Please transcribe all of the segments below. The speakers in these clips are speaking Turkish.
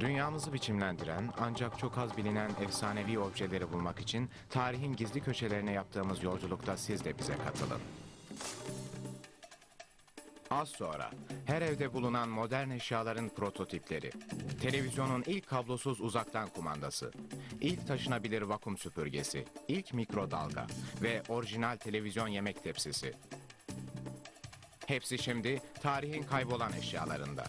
Dünyamızı biçimlendiren ancak çok az bilinen efsanevi objeleri bulmak için tarihin gizli köşelerine yaptığımız yolculukta siz de bize katılın. Az sonra her evde bulunan modern eşyaların prototipleri, televizyonun ilk kablosuz uzaktan kumandası, ilk taşınabilir vakum süpürgesi, ilk mikrodalga ve orijinal televizyon yemek tepsisi. Hepsi şimdi tarihin kaybolan eşyalarında.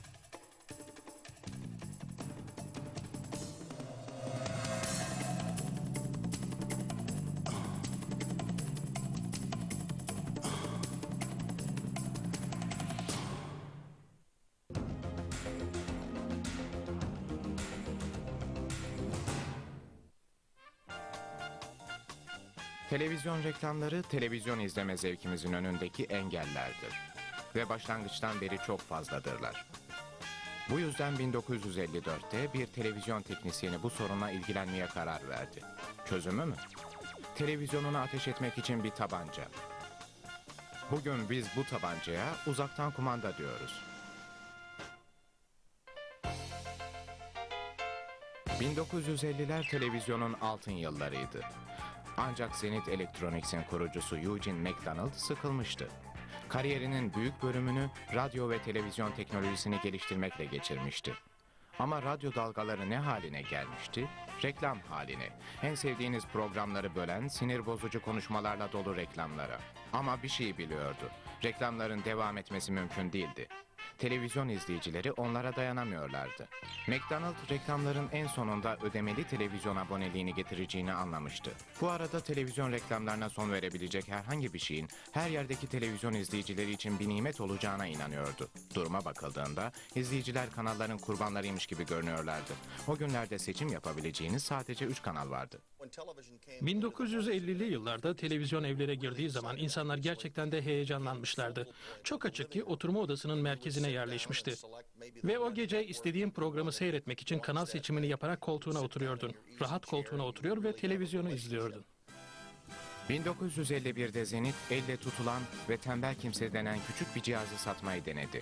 Televizyon reklamları televizyon izleme zevkimizin önündeki engellerdir. Ve başlangıçtan beri çok fazladırlar. Bu yüzden 1954'te bir televizyon teknisyeni bu soruna ilgilenmeye karar verdi. Çözümü mü? Televizyonunu ateş etmek için bir tabanca. Bugün biz bu tabancaya uzaktan kumanda diyoruz. 1950'ler televizyonun altın yıllarıydı. Ancak Zenith Electronics'in kurucusu Eugene McDonald sıkılmıştı. Kariyerinin büyük bölümünü radyo ve televizyon teknolojisini geliştirmekle geçirmişti. Ama radyo dalgaları ne haline gelmişti? Reklam haline. En sevdiğiniz programları bölen, sinir bozucu konuşmalarla dolu reklamlara. Ama bir şey biliyordu. Reklamların devam etmesi mümkün değildi. Televizyon izleyicileri onlara dayanamıyorlardı. McDonald reklamların en sonunda ödemeli televizyon aboneliğini getireceğini anlamıştı. Bu arada televizyon reklamlarına son verebilecek herhangi bir şeyin her yerdeki televizyon izleyicileri için bir nimet olacağına inanıyordu. Duruma bakıldığında izleyiciler kanalların kurbanlarıymış gibi görünüyorlardı. O günlerde seçim yapabileceğiniz sadece 3 kanal vardı. 1950'li yıllarda televizyon evlere girdiği zaman insanlar gerçekten de heyecanlanmışlardı. Çok açık ki oturma odasının merkezine yerleşmişti. Ve o gece istediğin programı seyretmek için kanal seçimini yaparak koltuğuna oturuyordun. Rahat koltuğuna oturuyor ve televizyonu izliyordun. 1951'de Zenit elle tutulan ve tembel kimse denen küçük bir cihazı satmayı denedi.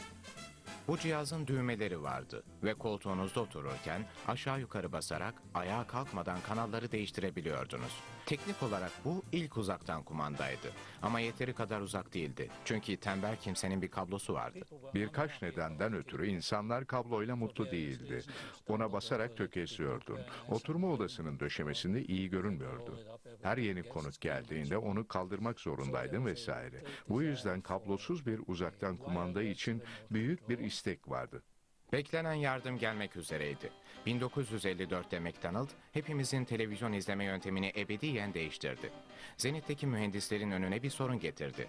Bu cihazın düğmeleri vardı ve koltuğunuzda otururken aşağı yukarı basarak ayağa kalkmadan kanalları değiştirebiliyordunuz. Teknik olarak bu ilk uzaktan kumandaydı ama yeteri kadar uzak değildi. Çünkü tembel kimsenin bir kablosu vardı. Birkaç nedenden ötürü insanlar kabloyla mutlu değildi. Ona basarak tökezliyordun. Oturma odasının döşemesinde iyi görünmüyordu. Her yeni konuk geldiğinde onu kaldırmak zorundaydın vesaire. Bu yüzden kablosuz bir uzaktan kumanda için büyük bir istek vardı. Beklenen yardım gelmek üzereydi. 1954'te McDonald hepimizin televizyon izleme yöntemini ebediyen değiştirdi. Zenit'teki mühendislerin önüne bir sorun getirdi.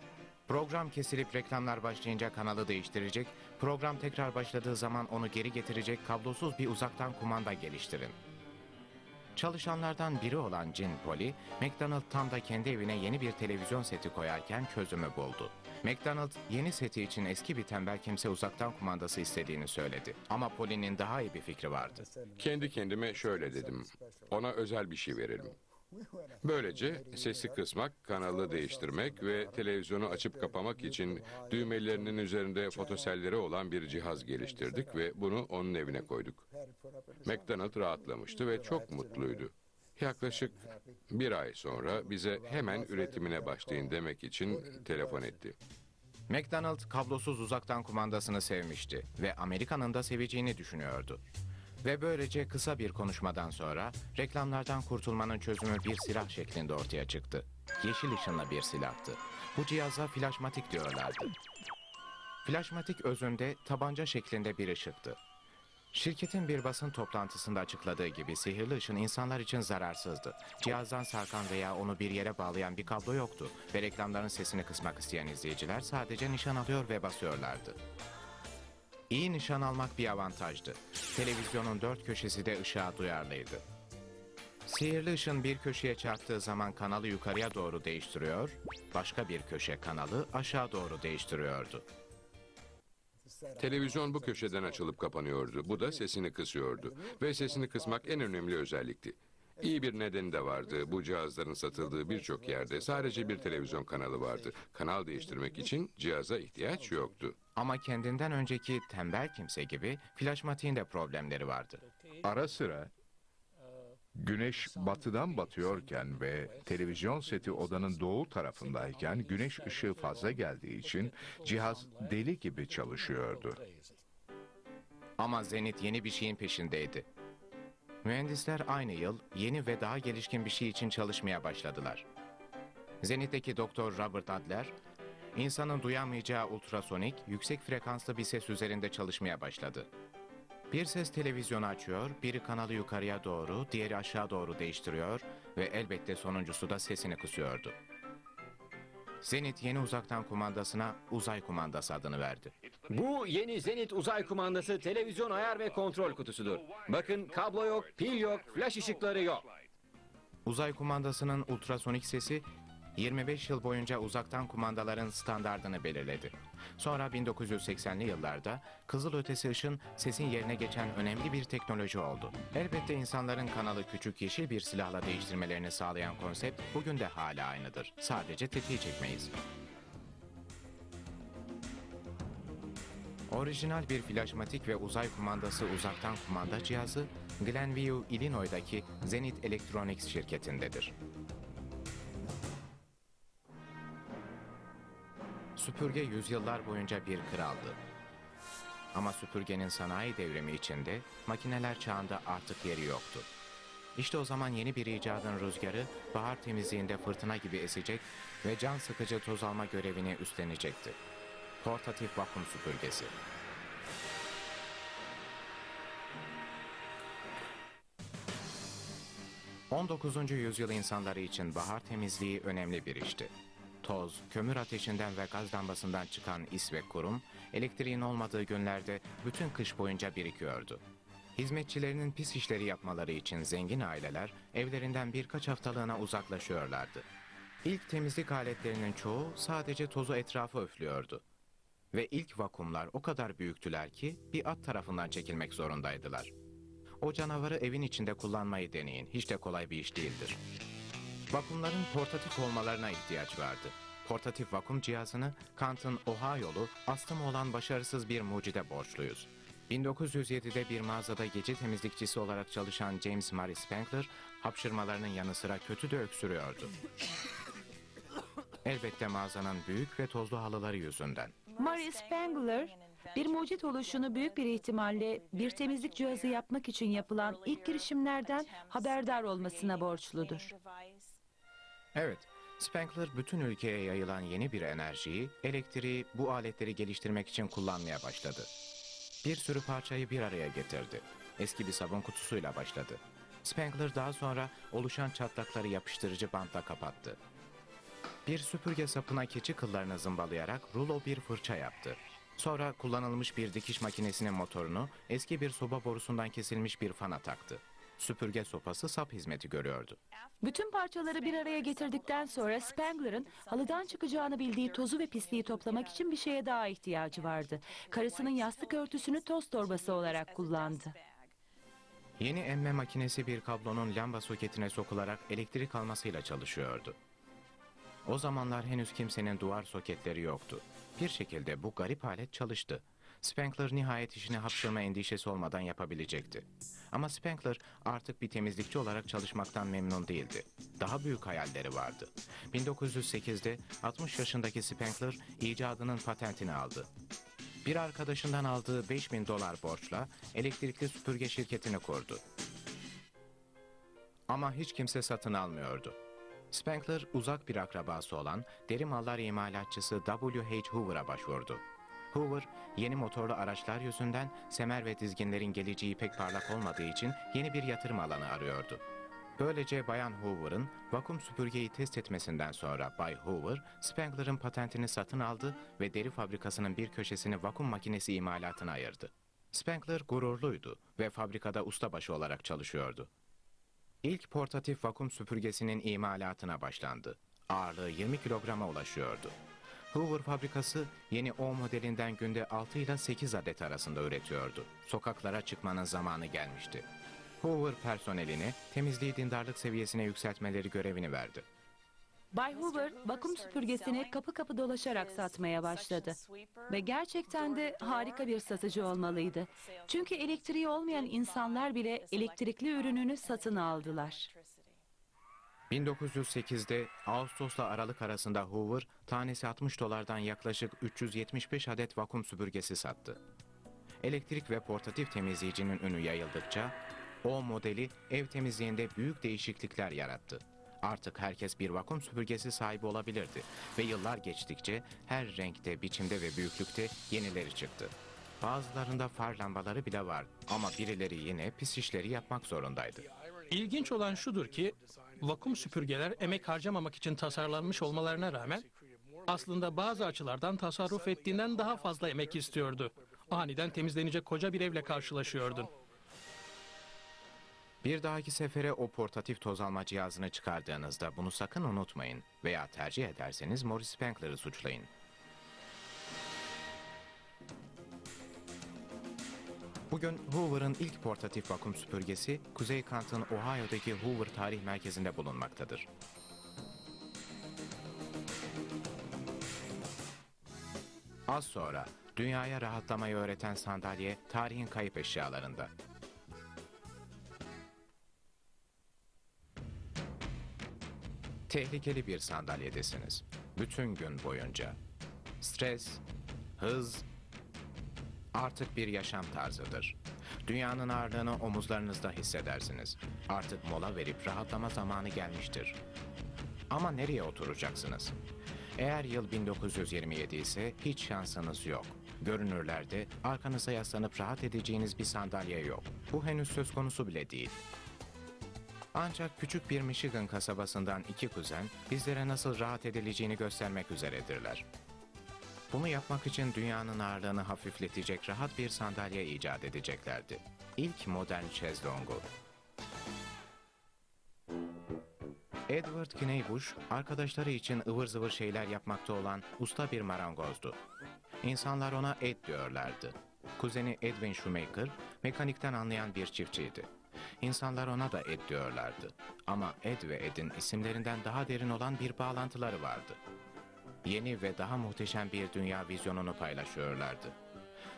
Program kesilip reklamlar başlayınca kanalı değiştirecek, program tekrar başladığı zaman onu geri getirecek kablosuz bir uzaktan kumanda geliştirin. Çalışanlardan biri olan Jim Polly, McDonald tam da kendi evine yeni bir televizyon seti koyarken çözümü buldu. McDonald yeni seti için eski bir tembel kimse uzaktan kumandası istediğini söyledi. Ama Polly'nin daha iyi bir fikri vardı. Kendi kendime şöyle dedim. Ona özel bir şey verelim. Böylece sesi kısmak, kanalı değiştirmek ve televizyonu açıp kapamak için düğmelerinin üzerinde fotoselleri olan bir cihaz geliştirdik ve bunu onun evine koyduk. McDonald rahatlamıştı ve çok mutluydu. Yaklaşık bir ay sonra bize hemen üretimine başlayın demek için telefon etti. McDonald kablosuz uzaktan kumandasını sevmişti ve Amerika'nın da seveceğini düşünüyordu. Ve böylece kısa bir konuşmadan sonra reklamlardan kurtulmanın çözümü bir silah şeklinde ortaya çıktı. Yeşil ışınlı bir silahtı. Bu cihaza flaşmatik diyorlardı. Flaşmatik özünde tabanca şeklinde bir ışıktı. Şirketin bir basın toplantısında açıkladığı gibi sihirli ışın insanlar için zararsızdı. Cihazdan sarkan veya onu bir yere bağlayan bir kablo yoktu ve reklamların sesini kısmak isteyen izleyiciler sadece nişan alıyor ve basıyorlardı. İyi nişan almak bir avantajdı. Televizyonun dört köşesi de ışığa duyarlıydı. Sihirli ışın bir köşeye çarptığı zaman kanalı yukarıya doğru değiştiriyor, başka bir köşe kanalı aşağı doğru değiştiriyordu. Televizyon bu köşeden açılıp kapanıyordu. Bu da sesini kısıyordu. Ve sesini kısmak en önemli özellikti. İyi bir nedeni de vardı. Bu cihazların satıldığı birçok yerde sadece bir televizyon kanalı vardı. Kanal değiştirmek için cihaza ihtiyaç yoktu. Ama kendinden önceki tembel kimse gibi flaşmatiğin de problemleri vardı. Ara sıra güneş batıdan batıyorken ve televizyon seti odanın doğu tarafındayken güneş ışığı fazla geldiği için cihaz deli gibi çalışıyordu. Ama Zenit yeni bir şeyin peşindeydi. Mühendisler aynı yıl yeni ve daha gelişkin bir şey için çalışmaya başladılar. Zenit'teki Doktor Robert Adler, insanın duyamayacağı ultrasonik, yüksek frekanslı bir ses üzerinde çalışmaya başladı. Bir ses televizyonu açıyor, biri kanalı yukarıya doğru, diğeri aşağı doğru değiştiriyor ve elbette sonuncusu da sesini kısıyordu. Zenit yeni uzaktan kumandasına uzay kumandası adını verdi. Bu yeni Zenit uzay kumandası televizyon ayar ve kontrol kutusudur. Bakın kablo yok, pil yok, flash ışıkları yok. Uzay kumandasının ultrasonik sesi 25 yıl boyunca uzaktan kumandaların standardını belirledi. Sonra 1980'li yıllarda kızılötesi ışın sesin yerine geçen önemli bir teknoloji oldu. Elbette insanların kanalı küçük yeşil bir silahla değiştirmelerini sağlayan konsept bugün de hala aynıdır. Sadece tetiği çekmeyiz. Orijinal bir flaşmatik ve uzay kumandası uzaktan kumanda cihazı Glenview, Illinois'daki Zenith Electronics şirketindedir. Süpürge yüzyıllar boyunca bir kraldı. Ama süpürgenin sanayi devrimi içinde makineler çağında artık yeri yoktu. İşte o zaman yeni bir icadın rüzgarı bahar temizliğinde fırtına gibi esecek ve can sıkıcı toz alma görevini üstlenecekti. Portatif vakum süpürgesi. ...19. yüzyıl insanları için bahar temizliği önemli bir işti. Toz, kömür ateşinden ve gaz lambasından çıkan is ve kurum... ...elektriğin olmadığı günlerde bütün kış boyunca birikiyordu. Hizmetçilerinin pis işleri yapmaları için zengin aileler... ...evlerinden birkaç haftalığına uzaklaşıyorlardı. İlk temizlik aletlerinin çoğu sadece tozu etrafı öflüyordu. Ve ilk vakumlar o kadar büyüktüler ki bir at tarafından çekilmek zorundaydılar. O canavarı evin içinde kullanmayı deneyin. Hiç de kolay bir iş değildir. Vakumların portatif olmalarına ihtiyaç vardı. Portatif vakum cihazını Kant'ın Ohio'lu astım olan başarısız bir mucide borçluyuz. 1907'de bir mağazada gece temizlikçisi olarak çalışan James Murray Spankler hapşırmalarının yanı sıra kötü de öksürüyordu. Elbette mağazanın büyük ve tozlu halıları yüzünden. Murray Spangler, bir mucit oluşunu büyük bir ihtimalle bir temizlik cihazı yapmak için yapılan ilk girişimlerden haberdar olmasına borçludur. Evet, Spankler bütün ülkeye yayılan yeni bir enerjiyi, elektriği bu aletleri geliştirmek için kullanmaya başladı. Bir sürü parçayı bir araya getirdi. Eski bir sabun kutusuyla başladı. Spankler daha sonra oluşan çatlakları yapıştırıcı bantla kapattı. Bir süpürge sapına keçi kıllarını zımbalayarak rulo bir fırça yaptı. Sonra kullanılmış bir dikiş makinesinin motorunu eski bir soba borusundan kesilmiş bir fana taktı. Süpürge sopası sap hizmeti görüyordu. Bütün parçaları bir araya getirdikten sonra Spangler'ın halıdan çıkacağını bildiği tozu ve pisliği toplamak için bir şeye daha ihtiyacı vardı. Karısının yastık örtüsünü toz torbası olarak kullandı. Yeni emme makinesi bir kablonun lamba soketine sokularak elektrik almasıyla çalışıyordu. O zamanlar henüz kimsenin duvar soketleri yoktu. Bir şekilde bu garip alet çalıştı. Spankler nihayet işini hapşırma endişesi olmadan yapabilecekti. Ama Spankler artık bir temizlikçi olarak çalışmaktan memnun değildi. Daha büyük hayalleri vardı. 1908'de 60 yaşındaki Spankler icadının patentini aldı. Bir arkadaşından aldığı 5000 dolar borçla elektrikli süpürge şirketini kurdu. Ama hiç kimse satın almıyordu. Spankler uzak bir akrabası olan deri mallar imalatçısı W.H. Hoover'a başvurdu. Hoover, yeni motorlu araçlar yüzünden semer ve dizginlerin geleceği pek parlak olmadığı için yeni bir yatırım alanı arıyordu. Böylece Bayan Hoover'ın vakum süpürgeyi test etmesinden sonra Bay Hoover, Spangler'ın patentini satın aldı ve deri fabrikasının bir köşesini vakum makinesi imalatına ayırdı. Spangler gururluydu ve fabrikada ustabaşı olarak çalışıyordu. İlk portatif vakum süpürgesinin imalatına başlandı. Ağırlığı 20 kilograma ulaşıyordu. Hoover fabrikası yeni O modelinden günde 6 ile 8 adet arasında üretiyordu. Sokaklara çıkmanın zamanı gelmişti. Hoover personeline temizliği dindarlık seviyesine yükseltmeleri görevini verdi. Bay Hoover vakum süpürgesini kapı kapı dolaşarak satmaya başladı. Ve gerçekten de harika bir satıcı olmalıydı. Çünkü elektriği olmayan insanlar bile elektrikli ürününü satın aldılar. 1908'de Ağustos'la Aralık arasında Hoover tanesi 60 dolardan yaklaşık 375 adet vakum süpürgesi sattı. Elektrik ve portatif temizleyicinin ünü yayıldıkça o modeli ev temizliğinde büyük değişiklikler yarattı. Artık herkes bir vakum süpürgesi sahibi olabilirdi ve yıllar geçtikçe her renkte, biçimde ve büyüklükte yenileri çıktı. Bazılarında far lambaları bile var ama birileri yine pis işleri yapmak zorundaydı. İlginç olan şudur ki vakum süpürgeler emek harcamamak için tasarlanmış olmalarına rağmen aslında bazı açılardan tasarruf ettiğinden daha fazla emek istiyordu. Aniden temizlenecek koca bir evle karşılaşıyordun. Bir dahaki sefere o portatif toz alma cihazını çıkardığınızda bunu sakın unutmayın veya tercih ederseniz Morris Spangler'ı suçlayın. Bugün Hoover'ın ilk portatif vakum süpürgesi Kuzey Kant'ın Ohio'daki Hoover Tarih Merkezi'nde bulunmaktadır. Az sonra dünyaya rahatlamayı öğreten sandalye tarihin kayıp eşyalarında. Tehlikeli bir sandalyedesiniz. Bütün gün boyunca. Stres, hız artık bir yaşam tarzıdır. Dünyanın ağırlığını omuzlarınızda hissedersiniz. Artık mola verip rahatlama zamanı gelmiştir. Ama nereye oturacaksınız? Eğer yıl 1927 ise hiç şansınız yok. Görünürlerde arkanıza yaslanıp rahat edeceğiniz bir sandalye yok. Bu henüz söz konusu bile değil. Ancak küçük bir Michigan kasabasından iki kuzen bizlere nasıl rahat edileceğini göstermek üzeredirler. Bunu yapmak için dünyanın ağırlığını hafifletecek rahat bir sandalye icat edeceklerdi. İlk modern şezlongu. Edward Kneybush, arkadaşları için ıvır zıvır şeyler yapmakta olan usta bir marangozdu. İnsanlar ona Ed diyorlardı. Kuzeni Edwin Shoemaker, mekanikten anlayan bir çiftçiydi. İnsanlar ona da Ed diyorlardı. Ama Ed ve Ed'in isimlerinden daha derin olan bir bağlantıları vardı. Yeni ve daha muhteşem bir dünya vizyonunu paylaşıyorlardı.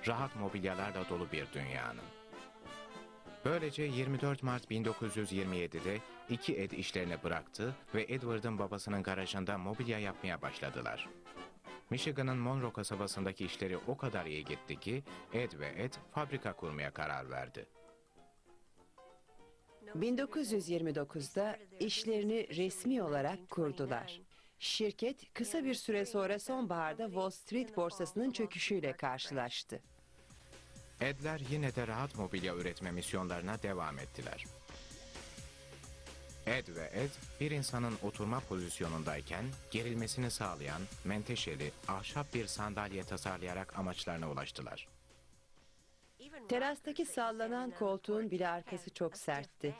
Rahat mobilyalarla dolu bir dünyanın. Böylece 24 Mart 1927'de iki Ed işlerini bıraktı ve Edward'ın babasının garajında mobilya yapmaya başladılar. Michigan'ın Monroe kasabasındaki işleri o kadar iyi gitti ki Ed ve Ed fabrika kurmaya karar verdi. 1929'da işlerini resmi olarak kurdular. Şirket kısa bir süre sonra sonbaharda Wall Street borsasının çöküşüyle karşılaştı. Edler yine de rahat mobilya üretme misyonlarına devam ettiler. Ed ve Ed, bir insanın oturma pozisyonundayken gerilmesini sağlayan menteşeli, ahşap bir sandalye tasarlayarak amaçlarına ulaştılar. Terastaki sallanan koltuğun bile arkası çok sertti.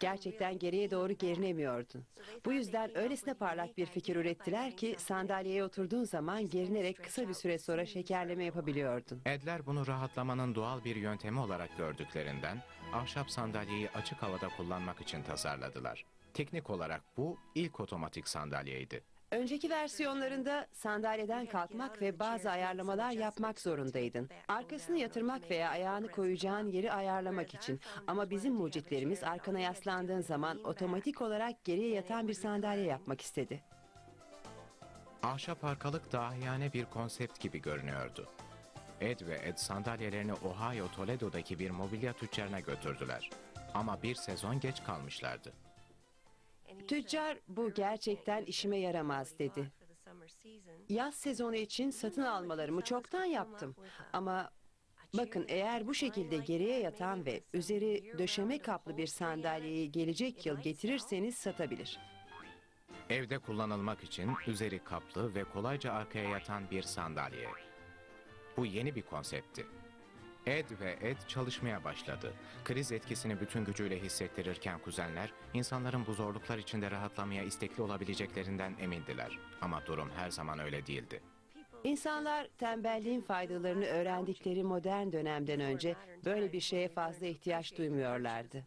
Gerçekten geriye doğru gerinemiyordun. Bu yüzden öylesine parlak bir fikir ürettiler ki sandalyeye oturduğun zaman gerinerek kısa bir süre sonra şekerleme yapabiliyordun. Edler bunu rahatlamanın doğal bir yöntemi olarak gördüklerinden ahşap sandalyeyi açık havada kullanmak için tasarladılar. Teknik olarak bu ilk otomatik sandalyeydi. Önceki versiyonlarında sandalyeden kalkmak ve bazı ayarlamalar yapmak zorundaydın. Arkasını yatırmak veya ayağını koyacağın yeri ayarlamak için. Ama bizim mucitlerimiz arkana yaslandığın zaman otomatik olarak geriye yatan bir sandalye yapmak istedi. Ahşap arkalık dahiyane bir konsept gibi görünüyordu. Ed ve Ed sandalyelerini Ohio Toledo'daki bir mobilya tüccarına götürdüler. Ama bir sezon geç kalmışlardı. Tüccar bu gerçekten işime yaramaz dedi. Yaz sezonu için satın almalarımı çoktan yaptım. Ama bakın eğer bu şekilde geriye yatan ve üzeri döşeme kaplı bir sandalyeyi gelecek yıl getirirseniz satabilir. Evde kullanılmak için üzeri kaplı ve kolayca arkaya yatan bir sandalye. Bu yeni bir konseptti. Ed ve Ed çalışmaya başladı. Kriz etkisini bütün gücüyle hissettirirken kuzenler, insanların bu zorluklar içinde rahatlamaya istekli olabileceklerinden emindiler. Ama durum her zaman öyle değildi. İnsanlar tembelliğin faydalarını öğrendikleri modern dönemden önce böyle bir şeye fazla ihtiyaç duymuyorlardı.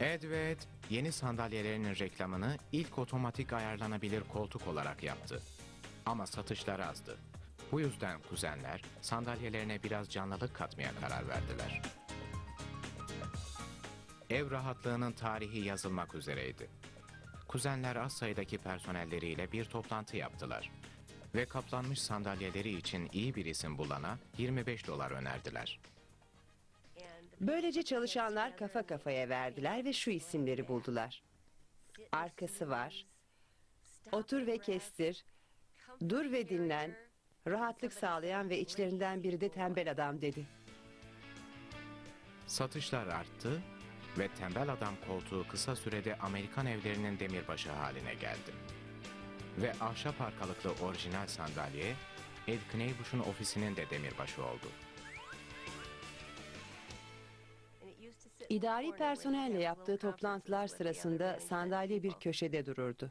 Ed ve Ed yeni sandalyelerinin reklamını ilk otomatik ayarlanabilir koltuk olarak yaptı. Ama satışları azdı. Bu yüzden kuzenler sandalyelerine biraz canlılık katmaya karar verdiler. Ev rahatlığının tarihi yazılmak üzereydi. Kuzenler az sayıdaki personelleriyle bir toplantı yaptılar. Ve kaplanmış sandalyeleri için iyi bir isim bulana 25 dolar önerdiler. Böylece çalışanlar kafa kafaya verdiler ve şu isimleri buldular. Arkası var. Otur ve kestir. Dur ve dinlen. Rahatlık sağlayan ve içlerinden biri de tembel adam dedi. Satışlar arttı ve tembel adam koltuğu kısa sürede Amerikan evlerinin demirbaşı haline geldi. Ve ahşap arkalıklı orijinal sandalye Ed Kneybush'un ofisinin de demirbaşı oldu. İdari personelle yaptığı toplantılar sırasında sandalye bir köşede dururdu.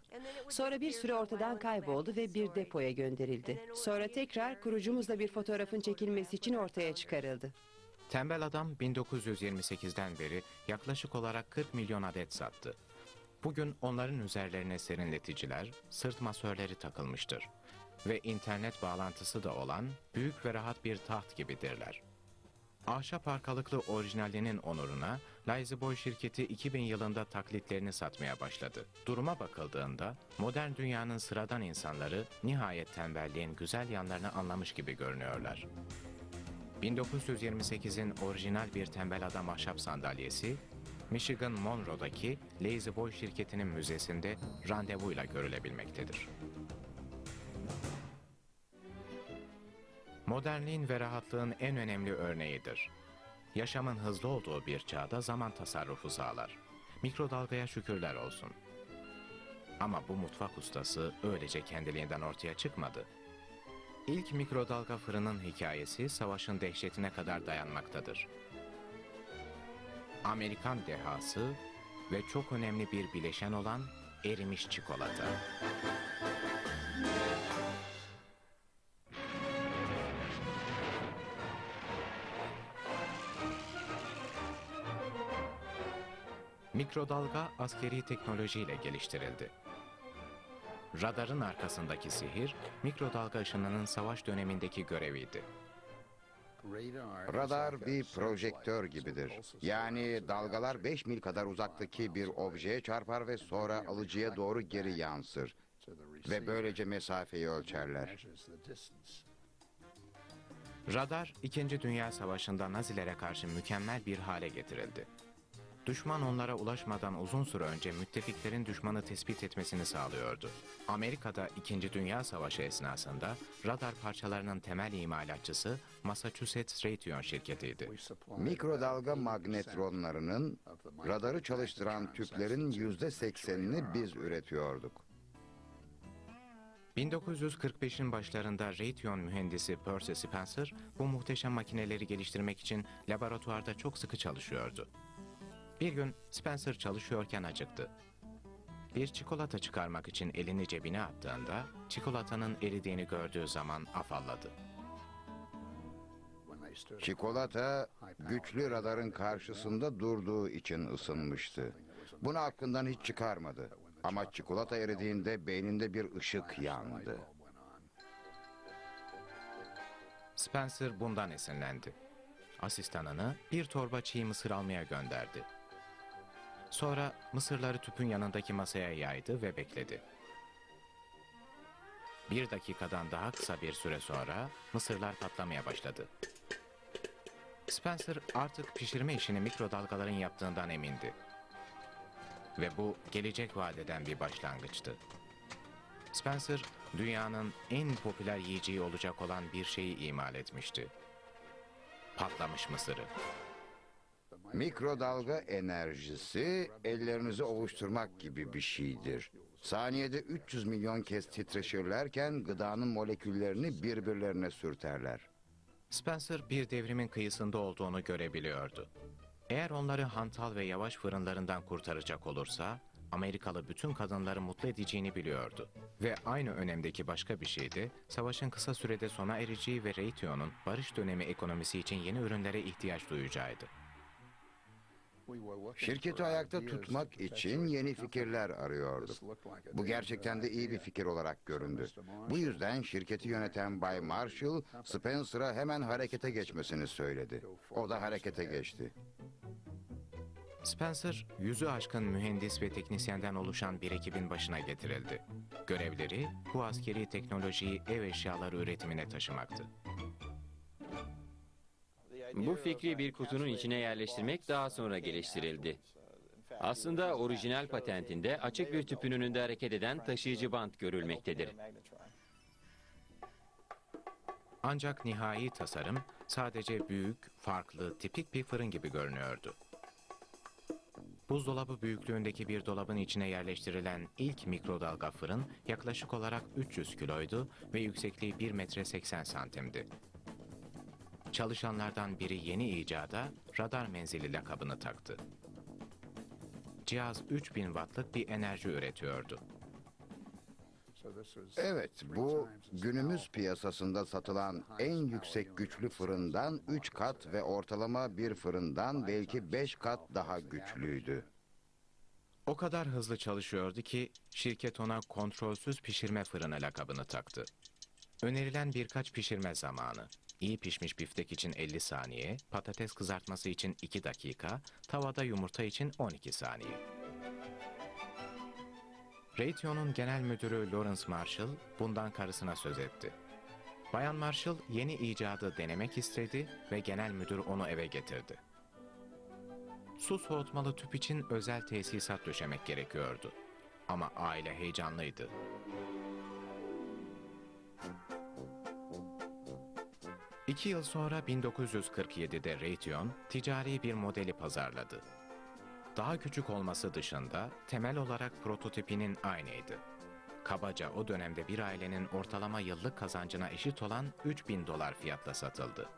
Sonra bir süre ortadan kayboldu ve bir depoya gönderildi. Sonra tekrar kurucumuzla bir fotoğrafın çekilmesi için ortaya çıkarıldı. Tembel adam 1928'den beri yaklaşık olarak 40 milyon adet sattı. Bugün onların üzerlerine serinleticiler, sırt masörleri takılmıştır. Ve internet bağlantısı da olan büyük ve rahat bir taht gibidirler. Ahşap arkalıklı orijinalinin onuruna Boy şirketi 2000 yılında taklitlerini satmaya başladı. Duruma bakıldığında modern dünyanın sıradan insanları nihayet tembelliğin güzel yanlarını anlamış gibi görünüyorlar. 1928'in orijinal bir tembel adam ahşap sandalyesi, Michigan Monroe'daki Lazy Boy şirketinin müzesinde randevuyla görülebilmektedir. Modernliğin ve rahatlığın en önemli örneğidir. Yaşamın hızlı olduğu bir çağda zaman tasarrufu sağlar. Mikrodalgaya şükürler olsun. Ama bu mutfak ustası öylece kendiliğinden ortaya çıkmadı. İlk mikrodalga fırının hikayesi savaşın dehşetine kadar dayanmaktadır. Amerikan dehası ve çok önemli bir bileşen olan erimiş çikolata. Mikrodalga askeri teknolojiyle geliştirildi. Radarın arkasındaki sihir, mikrodalga ışınının savaş dönemindeki göreviydi. Radar bir projektör gibidir. Yani dalgalar 5 mil kadar uzaktaki bir objeye çarpar ve sonra alıcıya doğru geri yansır. Ve böylece mesafeyi ölçerler. Radar, İkinci Dünya Savaşı'nda Nazilere karşı mükemmel bir hale getirildi. Düşman onlara ulaşmadan uzun süre önce müttefiklerin düşmanı tespit etmesini sağlıyordu. Amerika'da İkinci Dünya Savaşı esnasında radar parçalarının temel imalatçısı Massachusetts Raytheon şirketiydi. Mikrodalga magnetronlarının radarı çalıştıran tüplerin yüzde seksenini biz üretiyorduk. 1945'in başlarında Raytheon mühendisi Percy Spencer bu muhteşem makineleri geliştirmek için laboratuvarda çok sıkı çalışıyordu. Bir gün Spencer çalışıyorken acıktı. Bir çikolata çıkarmak için elini cebine attığında çikolatanın eridiğini gördüğü zaman afalladı. Çikolata güçlü radarın karşısında durduğu için ısınmıştı. Bunu aklından hiç çıkarmadı. Ama çikolata eridiğinde beyninde bir ışık yandı. Spencer bundan esinlendi. Asistanını bir torba çiğ mısır almaya gönderdi. Sonra mısırları tüpün yanındaki masaya yaydı ve bekledi. Bir dakikadan daha kısa bir süre sonra mısırlar patlamaya başladı. Spencer artık pişirme işini mikrodalgaların yaptığından emindi. Ve bu gelecek vadeden bir başlangıçtı. Spencer, dünyanın en popüler yiyeceği olacak olan bir şeyi imal etmişti. Patlamış mısırı. Mikrodalga enerjisi ellerinizi ovuşturmak gibi bir şeydir. Saniyede 300 milyon kez titreşirlerken gıdanın moleküllerini birbirlerine sürterler. Spencer bir devrimin kıyısında olduğunu görebiliyordu. Eğer onları hantal ve yavaş fırınlarından kurtaracak olursa, Amerikalı bütün kadınları mutlu edeceğini biliyordu. Ve aynı önemdeki başka bir şey de, savaşın kısa sürede sona ereceği ve Raytheon'un barış dönemi ekonomisi için yeni ürünlere ihtiyaç duyacağıydı. Şirketi ayakta tutmak için yeni fikirler arıyorduk. Bu gerçekten de iyi bir fikir olarak göründü. Bu yüzden şirketi yöneten Bay Marshall, Spencer'a hemen harekete geçmesini söyledi. O da harekete geçti. Spencer, yüzü aşkın mühendis ve teknisyenden oluşan bir ekibin başına getirildi. Görevleri bu askeri teknolojiyi ev eşyaları üretimine taşımaktı. Bu fikri bir kutunun içine yerleştirmek daha sonra geliştirildi. Aslında orijinal patentinde açık bir tüpün önünde hareket eden taşıyıcı bant görülmektedir. Ancak nihai tasarım sadece büyük, farklı, tipik bir fırın gibi görünüyordu. Buzdolabı büyüklüğündeki bir dolabın içine yerleştirilen ilk mikrodalga fırın yaklaşık olarak 300 kiloydu ve yüksekliği 1 metre 80 santimdi. Çalışanlardan biri yeni icada radar menzili lakabını taktı. Cihaz 3000 wattlık bir enerji üretiyordu. Evet, bu günümüz piyasasında satılan en yüksek güçlü fırından 3 kat ve ortalama bir fırından belki 5 kat daha güçlüydü. O kadar hızlı çalışıyordu ki şirket ona kontrolsüz pişirme fırını lakabını taktı. Önerilen birkaç pişirme zamanı. İyi pişmiş biftek için 50 saniye, patates kızartması için 2 dakika, tavada yumurta için 12 saniye. Raytheon'un genel müdürü Lawrence Marshall bundan karısına söz etti. Bayan Marshall yeni icadı denemek istedi ve genel müdür onu eve getirdi. Su soğutmalı tüp için özel tesisat döşemek gerekiyordu. Ama aile heyecanlıydı. İki yıl sonra 1947'de Raytheon ticari bir modeli pazarladı. Daha küçük olması dışında temel olarak prototipinin aynıydı. Kabaca o dönemde bir ailenin ortalama yıllık kazancına eşit olan 3000 dolar fiyatla satıldı.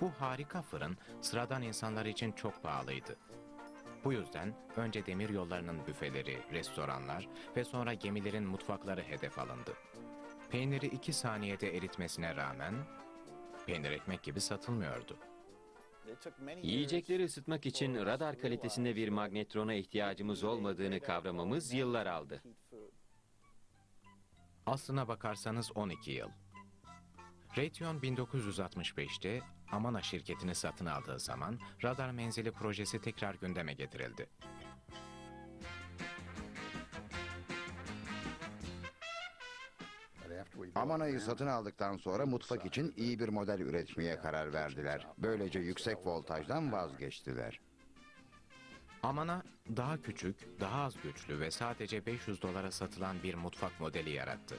Bu harika fırın sıradan insanlar için çok pahalıydı. Bu yüzden önce demir yollarının büfeleri, restoranlar ve sonra gemilerin mutfakları hedef alındı. Peyniri iki saniyede eritmesine rağmen peynir ekmek gibi satılmıyordu. Yiyecekleri ısıtmak için radar kalitesinde bir magnetrona ihtiyacımız olmadığını kavramamız yıllar aldı. Aslına bakarsanız 12 yıl. Raytheon 1965'te Amana şirketini satın aldığı zaman radar menzili projesi tekrar gündeme getirildi. Amana'yı satın aldıktan sonra mutfak için iyi bir model üretmeye karar verdiler. Böylece yüksek voltajdan vazgeçtiler. Amana daha küçük, daha az güçlü ve sadece 500 dolara satılan bir mutfak modeli yarattı.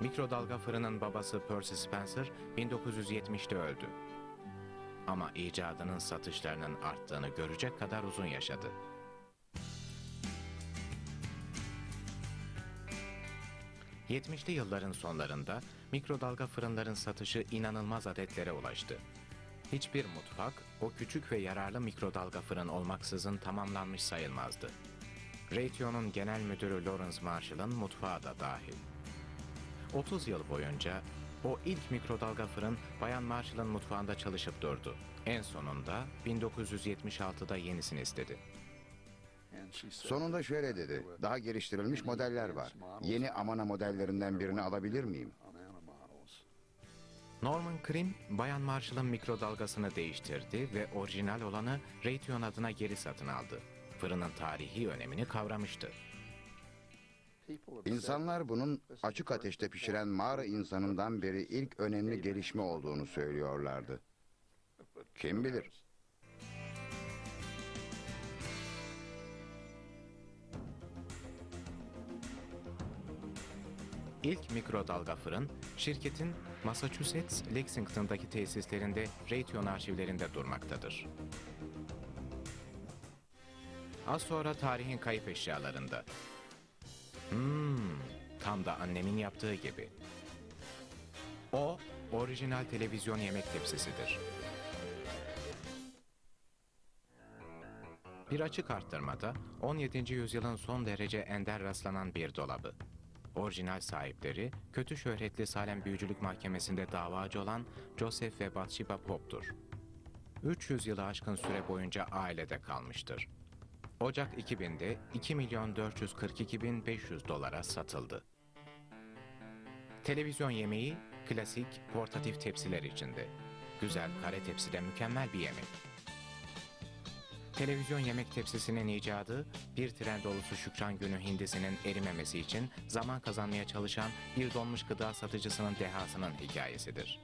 Mikrodalga fırının babası Percy Spencer 1970'te öldü. Ama icadının satışlarının arttığını görecek kadar uzun yaşadı. ...70'li yılların sonlarında mikrodalga fırınların satışı inanılmaz adetlere ulaştı. Hiçbir mutfak o küçük ve yararlı mikrodalga fırın olmaksızın tamamlanmış sayılmazdı. Raytheon'un genel müdürü Lawrence Marshall'ın mutfağı da dahil. 30 yıl boyunca o ilk mikrodalga fırın Bayan Marshall'ın mutfağında çalışıp durdu. En sonunda 1976'da yenisini istedi. Sonunda şöyle dedi. Daha geliştirilmiş modeller var. Yeni Amana modellerinden birini alabilir miyim? Norman Krim, Bayan Marshall'ın mikrodalgasını değiştirdi ve orijinal olanı Raytheon adına geri satın aldı. Fırının tarihi önemini kavramıştı. İnsanlar bunun açık ateşte pişiren mağara insanından beri ilk önemli gelişme olduğunu söylüyorlardı. Kim bilir? İlk mikrodalga fırın, şirketin Massachusetts Lexington'daki tesislerinde Raytheon arşivlerinde durmaktadır. Az sonra tarihin kayıp eşyalarında. Hmm, tam da annemin yaptığı gibi. O, orijinal televizyon yemek tepsisidir. Bir açık arttırmada 17. yüzyılın son derece ender rastlanan bir dolabı. Orijinal sahipleri kötü şöhretli Salem Büyücülük Mahkemesi'nde davacı olan Joseph ve Bathsheba Pop'tur. 300 yılı aşkın süre boyunca ailede kalmıştır. Ocak 2000'de 2 milyon 442 bin 500 dolara satıldı. Televizyon yemeği klasik portatif tepsiler içinde. Güzel kare tepside mükemmel bir yemek. Televizyon yemek tepsisinin icadı, bir tren dolusu Şükran Günü hindisinin erimemesi için zaman kazanmaya çalışan bir donmuş gıda satıcısının dehasının hikayesidir.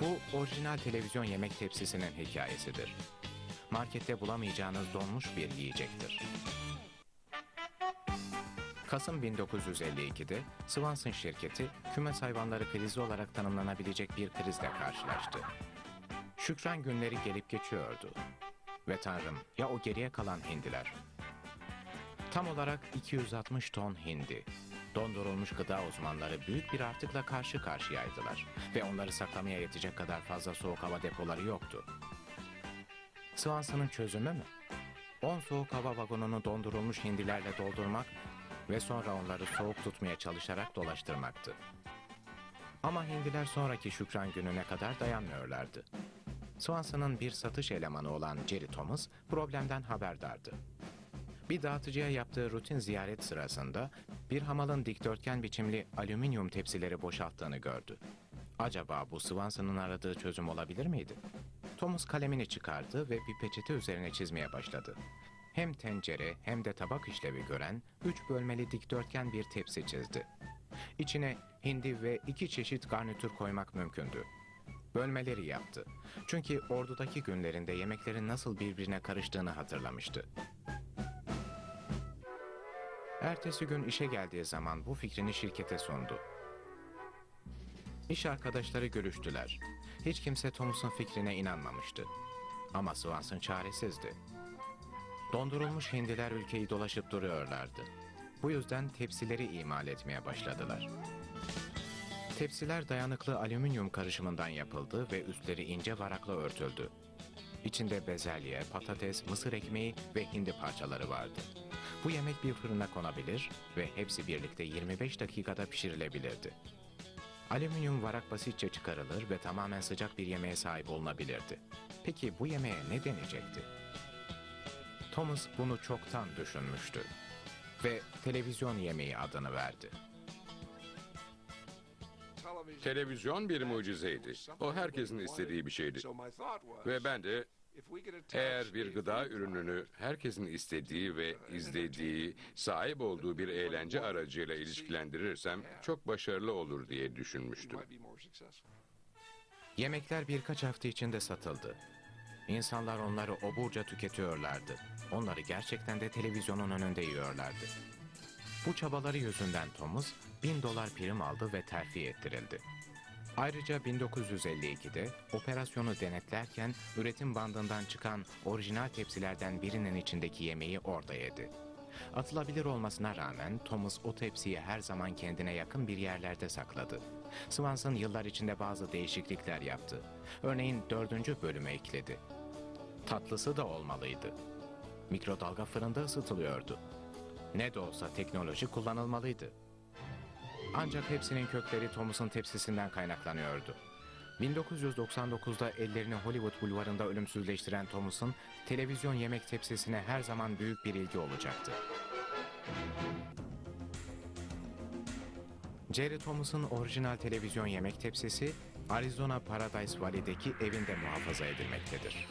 Bu orijinal televizyon yemek tepsisinin hikayesidir. Markette bulamayacağınız donmuş bir yiyecektir. Kasım 1952'de Swanson şirketi kümes hayvanları krizi olarak tanımlanabilecek bir krizle karşılaştı. Şükran günleri gelip geçiyordu. Ve tanrım ya o geriye kalan hindiler. Tam olarak 260 ton hindi. Dondurulmuş gıda uzmanları büyük bir artıkla karşı karşıyaydılar. Ve onları saklamaya yetecek kadar fazla soğuk hava depoları yoktu. Swanson'ın çözümü mü? 10 soğuk hava vagonunu dondurulmuş hindilerle doldurmak ve sonra onları soğuk tutmaya çalışarak dolaştırmaktı. Ama hindiler sonraki şükran gününe kadar dayanmıyorlardı. Swanson'ın bir satış elemanı olan Jerry Thomas problemden haberdardı. Bir dağıtıcıya yaptığı rutin ziyaret sırasında bir hamalın dikdörtgen biçimli alüminyum tepsileri boşalttığını gördü. Acaba bu Swanson'ın aradığı çözüm olabilir miydi? Thomas kalemini çıkardı ve bir peçete üzerine çizmeye başladı. Hem tencere hem de tabak işlevi gören üç bölmeli dikdörtgen bir tepsi çizdi. İçine hindi ve iki çeşit garnitür koymak mümkündü. Bölmeleri yaptı. Çünkü ordudaki günlerinde yemeklerin nasıl birbirine karıştığını hatırlamıştı. Ertesi gün işe geldiği zaman bu fikrini şirkete sundu. İş arkadaşları görüştüler. Hiç kimse Thomas'ın fikrine inanmamıştı. Ama Swanson çaresizdi. Dondurulmuş hindiler ülkeyi dolaşıp duruyorlardı. Bu yüzden tepsileri imal etmeye başladılar. Tepsiler dayanıklı alüminyum karışımından yapıldı ve üstleri ince varakla örtüldü. İçinde bezelye, patates, mısır ekmeği ve hindi parçaları vardı. Bu yemek bir fırına konabilir ve hepsi birlikte 25 dakikada pişirilebilirdi. Alüminyum varak basitçe çıkarılır ve tamamen sıcak bir yemeğe sahip olunabilirdi. Peki bu yemeğe ne denecekti? Thomas bunu çoktan düşünmüştü ve televizyon yemeği adını verdi. Televizyon bir mucizeydi. O herkesin istediği bir şeydi. Ve ben de eğer bir gıda ürününü herkesin istediği ve izlediği, sahip olduğu bir eğlence aracıyla ilişkilendirirsem çok başarılı olur diye düşünmüştüm. Yemekler birkaç hafta içinde satıldı. İnsanlar onları oburca tüketiyorlardı. Onları gerçekten de televizyonun önünde yiyorlardı. Bu çabaları yüzünden Thomas bin dolar prim aldı ve terfi ettirildi. Ayrıca 1952'de operasyonu denetlerken üretim bandından çıkan orijinal tepsilerden birinin içindeki yemeği orada yedi. Atılabilir olmasına rağmen Thomas o tepsiyi her zaman kendine yakın bir yerlerde sakladı. Swanson yıllar içinde bazı değişiklikler yaptı. Örneğin dördüncü bölüme ekledi. Tatlısı da olmalıydı. Mikrodalga fırında ısıtılıyordu. Ne de olsa teknoloji kullanılmalıydı. Ancak hepsinin kökleri Thomas'ın tepsisinden kaynaklanıyordu. 1999'da ellerini Hollywood bulvarında ölümsüzleştiren Thomas'ın televizyon yemek tepsisine her zaman büyük bir ilgi olacaktı. Jerry Thomas'ın orijinal televizyon yemek tepsisi Arizona Paradise Valley'deki evinde muhafaza edilmektedir.